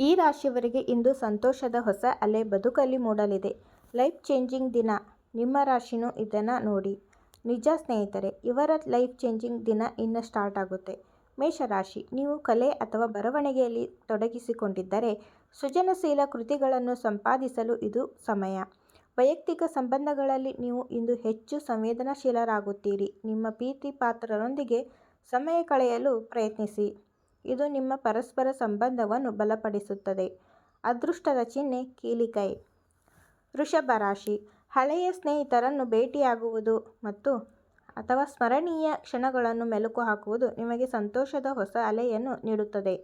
ಈ ರಾಶಿಯವರಿಗೆ ಇಂದು ಸಂತೋಷದ ಹೊಸ ಅಲೆ ಬದುಕಲ್ಲಿ ಮೂಡಲಿದೆ. ಲೈಫ್ ಚೇಂಜಿಂಗ್ ದಿನ ನಿಮ್ಮ ರಾಶಿನೂ ಇದನ್ನು ನೋಡಿ. ನಿಜ ಸ್ನೇಹಿತರೆ, ಇವರ ಲೈಫ್ ಚೇಂಜಿಂಗ್ ದಿನ ಇನ್ನು ಸ್ಟಾರ್ಟ್ ಆಗುತ್ತೆ. ಮೇಷರಾಶಿ: ನೀವು ಕಲೆ ಅಥವಾ ಬರವಣಿಗೆಯಲ್ಲಿ ತೊಡಗಿಸಿಕೊಂಡಿದ್ದರೆ, ಸೃಜನಶೀಲ ಕೃತಿಗಳನ್ನು ಸಂಪಾದಿಸಲು ಇದು ಸಮಯ. ವೈಯಕ್ತಿಕ ಸಂಬಂಧಗಳಲ್ಲಿ ನೀವು ಇಂದು ಹೆಚ್ಚು ಸಂವೇದನಾಶೀಲರಾಗುತ್ತೀರಿ. ನಿಮ್ಮ ಪ್ರೀತಿ ಪಾತ್ರರೊಂದಿಗೆ ಸಮಯ ಕಳೆಯಲು ಪ್ರಯತ್ನಿಸಿ, ಇದು ನಿಮ್ಮ ಪರಸ್ಪರ ಸಂಬಂಧವನ್ನು ಬಲಪಡಿಸುತ್ತದೆ. ಅದೃಷ್ಟದ ಚಿಹ್ನೆ ಕೀಲಿಕೈ. ವೃಷಭ ರಾಶಿ: ಹಳೆಯ ಸ್ನೇಹಿತರನ್ನು ಭೇಟಿಯಾಗುವುದು ಮತ್ತು ಅಥವಾ ಸ್ಮರಣೀಯ ಕ್ಷಣಗಳನ್ನು ಮೆಲುಕು ಹಾಕುವುದು ನಿಮಗೆ ಸಂತೋಷದ ಹೊಸ ಅಲೆಯನ್ನು ನೀಡುತ್ತದೆ.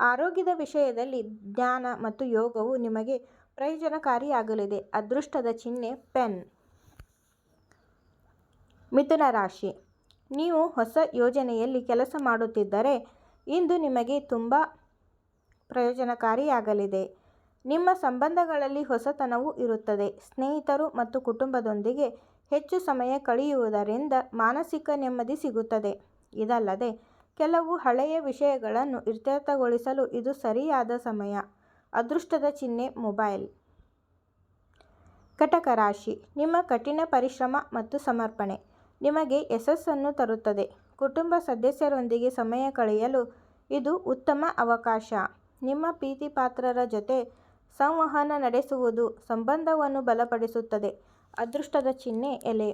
ಆರೋಗ್ಯದ ವಿಷಯದಲ್ಲಿ ಜ್ಞಾನ ಮತ್ತು ಯೋಗವು ನಿಮಗೆ ಪ್ರಯೋಜನಕಾರಿಯಾಗಲಿದೆ. ಅದೃಷ್ಟದ ಚಿಹ್ನೆ ಪೆನ್. ಮಿಥುನ ರಾಶಿ: ನೀವು ಹೊಸ ಯೋಜನೆಯಲ್ಲಿ ಕೆಲಸ ಮಾಡುತ್ತಿದ್ದರೆ, ಇಂದು ನಿಮಗೆ ತುಂಬ ಪ್ರಯೋಜನಕಾರಿಯಾಗಲಿದೆ. ನಿಮ್ಮ ಸಂಬಂಧಗಳಲ್ಲಿ ಹೊಸತನವು ಇರುತ್ತದೆ. ಸ್ನೇಹಿತರು ಮತ್ತು ಕುಟುಂಬದೊಂದಿಗೆ ಹೆಚ್ಚು ಸಮಯ ಕಳೆಯುವುದರಿಂದ ಮಾನಸಿಕ ನೆಮ್ಮದಿ ಸಿಗುತ್ತದೆ. ಇದಲ್ಲದೆ, ಕೆಲವು ಹಳೆಯ ವಿಷಯಗಳನ್ನು ಇತ್ಯರ್ಥಗೊಳಿಸಲು ಇದು ಸರಿಯಾದ ಸಮಯ. ಅದೃಷ್ಟದ ಚಿಹ್ನೆ ಮೊಬೈಲ್. ಕಟಕ ರಾಶಿ: ನಿಮ್ಮ ಕಠಿಣ ಪರಿಶ್ರಮ ಮತ್ತು ಸಮರ್ಪಣೆ ನಿಮಗೆ ಯಶಸ್ಸನ್ನು ತರುತ್ತದೆ. ಕುಟುಂಬ ಸದಸ್ಯರೊಂದಿಗೆ ಸಮಯ ಕಳೆಯಲು ಇದು ಉತ್ತಮ ಅವಕಾಶ. ನಿಮ್ಮ ಪ್ರೀತಿಪಾತ್ರರ ಜೊತೆ ಸಂವಹನ ನಡೆಸುವುದು ಸಂಬಂಧವನ್ನು ಬಲಪಡಿಸುತ್ತದೆ. ಅದೃಷ್ಟದ ಚಿಹ್ನೆ ಎಲೆ.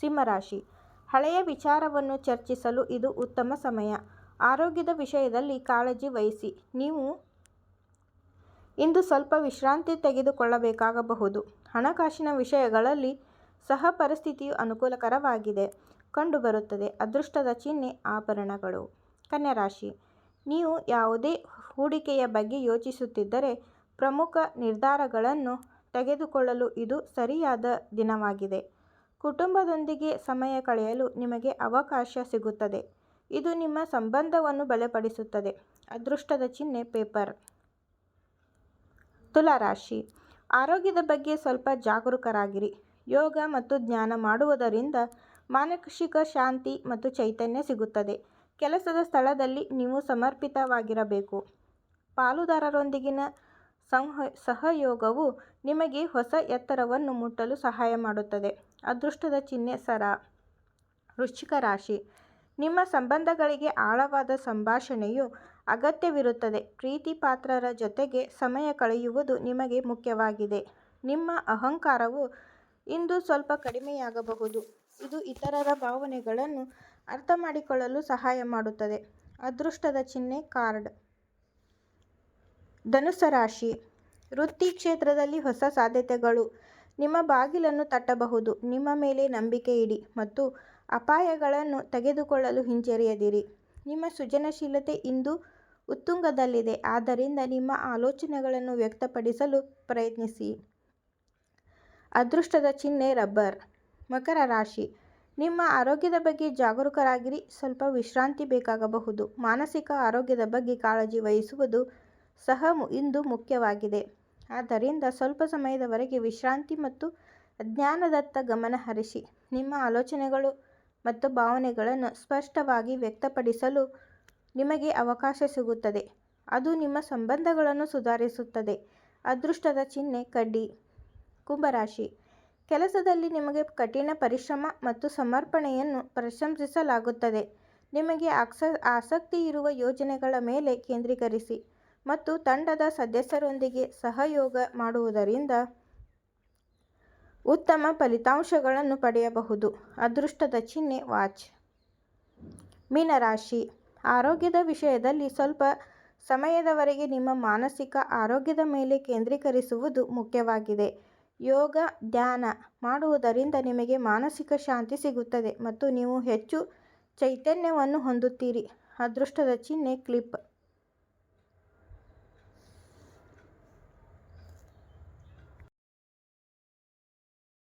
ಸಿಂಹರಾಶಿ ಹಳೆಯ ವಿಚಾರವನ್ನು ಚರ್ಚಿಸಲು ಇದು ಉತ್ತಮ ಸಮಯ. ಆರೋಗ್ಯದ ವಿಷಯದಲ್ಲಿ ಕಾಳಜಿ ವಹಿಸಿ, ನೀವು ಇಂದು ಸ್ವಲ್ಪ ವಿಶ್ರಾಂತಿ ತೆಗೆದುಕೊಳ್ಳಬೇಕಾಗಬಹುದು. ಹಣಕಾಸಿನ ವಿಷಯಗಳಲ್ಲಿ ಸಹ ಪರಿಸ್ಥಿತಿಯು ಅನುಕೂಲಕರವಾಗಿ ಕಂಡುಬರುತ್ತದೆ. ಅದೃಷ್ಟದ ಚಿಹ್ನೆ ಆಭರಣಗಳು. ಕನ್ಯಾ ರಾಶಿ: ನೀವು ಯಾವುದೇ ಹೂಡಿಕೆಯ ಬಗ್ಗೆ ಯೋಚಿಸುತ್ತಿದ್ದರೆ, ಪ್ರಮುಖ ನಿರ್ಧಾರಗಳನ್ನು ತೆಗೆದುಕೊಳ್ಳಲು ಇದು ಸರಿಯಾದ ದಿನವಾಗಿದೆ. ಕುಟುಂಬದೊಂದಿಗೆ ಸಮಯ ಕಳೆಯಲು ನಿಮಗೆ ಅವಕಾಶ ಸಿಗುತ್ತದೆ, ಇದು ನಿಮ್ಮ ಸಂಬಂಧವನ್ನು ಬಲಪಡಿಸುತ್ತದೆ. ಅದೃಷ್ಟದ ಚಿಹ್ನೆ ಪೇಪರ್. ತುಲಾರಾಶಿ ಆರೋಗ್ಯದ ಬಗ್ಗೆ ಸ್ವಲ್ಪ ಜಾಗರೂಕರಾಗಿರಿ. ಯೋಗ ಮತ್ತು ಧ್ಯಾನ ಮಾಡುವುದರಿಂದ ಮಾನಸಿಕ ಶಾಂತಿ ಮತ್ತು ಚೈತನ್ಯ ಸಿಗುತ್ತದೆ. ಕೆಲಸದ ಸ್ಥಳದಲ್ಲಿ ನೀವು ಸಮರ್ಪಿತವಾಗಿರಬೇಕು. ಪಾಲುದಾರರೊಂದಿಗಿನ ಸಹಯೋಗವು ನಿಮಗೆ ಹೊಸ ಎತ್ತರವನ್ನು ಮುಟ್ಟಲು ಸಹಾಯ ಮಾಡುತ್ತದೆ. ಅದೃಷ್ಟದ ಚಿಹ್ನೆ ಸರ. ವೃಶ್ಚಿಕ ರಾಶಿ: ನಿಮ್ಮ ಸಂಬಂಧಗಳಿಗೆ ಆಳವಾದ ಸಂಭಾಷಣೆಯು ಅಗತ್ಯವಿರುತ್ತದೆ. ಪ್ರೀತಿಪಾತ್ರರ ಜೊತೆಗೆ ಸಮಯ ಕಳೆಯುವುದು ನಿಮಗೆ ಮುಖ್ಯವಾಗಿದೆ. ನಿಮ್ಮ ಅಹಂಕಾರವು ಇಂದು ಸ್ವಲ್ಪ ಕಡಿಮೆಯಾಗಬಹುದು, ಇದು ಇತರರ ಭಾವನೆಗಳನ್ನು ಅರ್ಥಮಾಡಿಕೊಳ್ಳಲು ಸಹಾಯ ಮಾಡುತ್ತದೆ. ಅದೃಷ್ಟದ ಚಿಹ್ನೆ ಕಾರ್ಡ್. ಧನುಸ್ಸು ರಾಶಿ: ವೃತ್ತಿ ಕ್ಷೇತ್ರದಲ್ಲಿ ಹೊಸ ಸಾಧ್ಯತೆಗಳು ನಿಮ್ಮ ಬಾಗಿಲನ್ನು ತಟ್ಟಬಹುದು. ನಿಮ್ಮ ಮೇಲೆ ನಂಬಿಕೆ ಇಡಿ ಮತ್ತು ಅಪಾಯಗಳನ್ನು ತೆಗೆದುಕೊಳ್ಳಲು ಹಿಂಜರಿಯದಿರಿ. ನಿಮ್ಮ ಸೃಜನಶೀಲತೆ ಇಂದು ಉತ್ತುಂಗದಲ್ಲಿದೆ, ಆದ್ದರಿಂದ ನಿಮ್ಮ ಆಲೋಚನೆಗಳನ್ನು ವ್ಯಕ್ತಪಡಿಸಲು ಪ್ರಯತ್ನಿಸಿ. ಅದೃಷ್ಟದ ಚಿಹ್ನೆ ರಬ್ಬರ್. ಮಕರ ರಾಶಿ: ನಿಮ್ಮ ಆರೋಗ್ಯದ ಬಗ್ಗೆ ಜಾಗರೂಕರಾಗಿರಿ, ಸ್ವಲ್ಪ ವಿಶ್ರಾಂತಿ ಬೇಕಾಗಬಹುದು. ಮಾನಸಿಕ ಆರೋಗ್ಯದ ಬಗ್ಗೆ ಕಾಳಜಿ ವಹಿಸುವುದು ಸಹ ಇಂದು ಮುಖ್ಯವಾಗಿದೆ. ಆದ್ದರಿಂದ ಸ್ವಲ್ಪ ಸಮಯದವರೆಗೆ ವಿಶ್ರಾಂತಿ ಮತ್ತು ಜ್ಞಾನದತ್ತ ಗಮನ ಹರಿಸಿ. ನಿಮ್ಮ ಆಲೋಚನೆಗಳು ಮತ್ತು ಭಾವನೆಗಳನ್ನು ಸ್ಪಷ್ಟವಾಗಿ ವ್ಯಕ್ತಪಡಿಸಲು ನಿಮಗೆ ಅವಕಾಶ ಸಿಗುತ್ತದೆ, ಅದು ನಿಮ್ಮ ಸಂಬಂಧಗಳನ್ನು ಸುಧಾರಿಸುತ್ತದೆ. ಅದೃಷ್ಟದ ಚಿಹ್ನೆ ಕಡ್ಡಿ. ಕುಂಭ ರಾಶಿ: ಕೆಲಸದಲ್ಲಿ ನಿಮಗೆ ಕಠಿಣ ಪರಿಶ್ರಮ ಮತ್ತು ಸಮರ್ಪಣೆಯನ್ನು ಪ್ರಶಂಸಿಸಲಾಗುತ್ತದೆ. ನಿಮಗೆ ಆಕ್ಸ, ಆಸಕ್ತಿ ಇರುವ ಯೋಜನೆಗಳ ಮೇಲೆ ಕೇಂದ್ರೀಕರಿಸಿ ಮತ್ತು ತಂಡದ ಸದಸ್ಯರೊಂದಿಗೆ ಸಹಯೋಗ ಮಾಡುವುದರಿಂದ ಉತ್ತಮ ಫಲಿತಾಂಶಗಳನ್ನು ಪಡೆಯಬಹುದು. ಅದೃಷ್ಟದ ಚಿಹ್ನೆ ವಾಚ್. ಮೀನರಾಶಿ ಆರೋಗ್ಯದ ವಿಷಯದಲ್ಲಿ ಸ್ವಲ್ಪ ಸಮಯದವರೆಗೆ ನಿಮ್ಮ ಮಾನಸಿಕ ಆರೋಗ್ಯದ ಮೇಲೆ ಕೇಂದ್ರೀಕರಿಸುವುದು ಮುಖ್ಯವಾಗಿದೆ. ಯೋಗ, ಧ್ಯಾನ ಮಾಡುವುದರಿಂದ ನಿಮಗೆ ಮಾನಸಿಕ ಶಾಂತಿ ಸಿಗುತ್ತದೆ ಮತ್ತು ನೀವು ಹೆಚ್ಚು ಚೈತನ್ಯವನ್ನು ಹೊಂದುತ್ತೀರಿ. ಅದೃಷ್ಟದ ಚಿಹ್ನೆ ಕ್ಲಿಪ್.